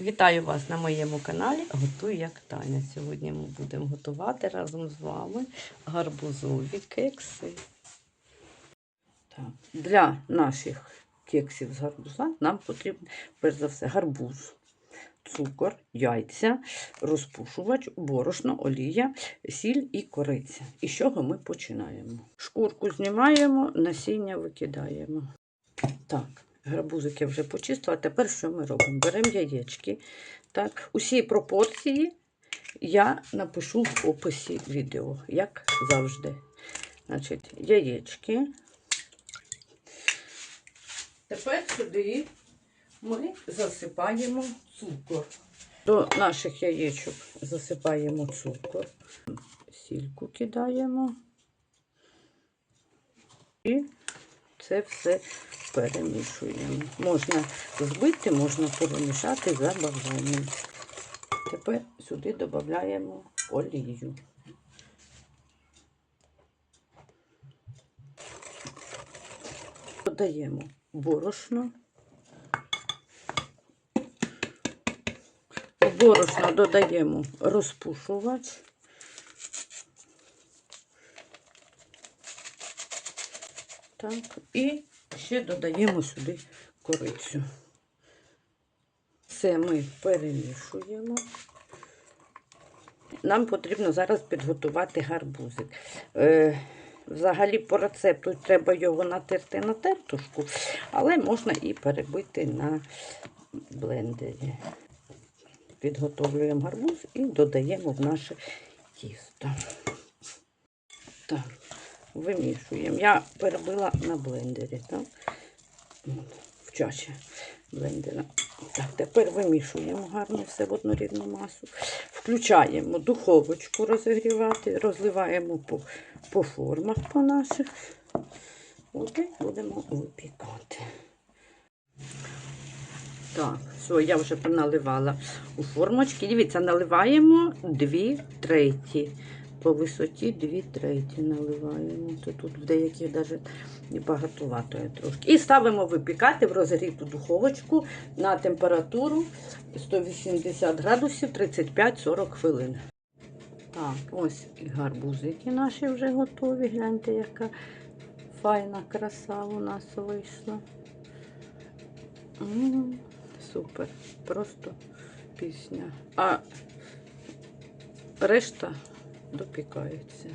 Вітаю вас на моєму каналі Готуй як Таня. Сьогодні ми будемо готувати разом з вами гарбузові кекси. Так. Для наших кексів з гарбуза нам потрібен, перш за все, гарбуз, цукор, яйця, розпушувач, борошно, олія, сіль і кориця. І з чого ми починаємо? Шкурку знімаємо, насіння викидаємо. Так, гарбузик я вже почистила. Тепер що ми робимо? Беремо яєчки. Так, усі пропорції я напишу в описі відео, як завжди. Значить, яєчки. Тепер сюди ми засипаємо цукор. До наших яєчок засипаємо цукор. Сільку кидаємо. І це все перемішуємо. Можна збити, можна перемішати за бажанням. Тепер сюди додаємо олію. Додаємо борошно. В борошно додаємо розпушувач. Так, і ще додаємо сюди корицю. Це ми перемішуємо. Нам потрібно зараз підготувати гарбузик. Е, взагалі, по рецепту треба його натерти на тертушку, але можна і перебити на блендері. Підготовлюємо гарбуз і додаємо в наше тісто. Так, вимішуємо. Я перебила на блендері, так? В чаші блендера. Так, тепер вимішуємо гарно все в однорідну масу. Включаємо духовочку розігрівати, розливаємо по, по формах по наших. От і будемо випікати. Так, все, я вже поналивала у формочки. Дивіться, наливаємо 2 треті. По висоті 2 треті наливаємо. То тут в деяких навіть багатовато є трошки. І ставимо випікати в розігріту духовочку на температуру 180 градусів 35-40 хвилин. Так, ось і гарбузики наші вже готові. Гляньте, яка файна краса у нас вийшла. Супер. Просто пісня. А решта допікається.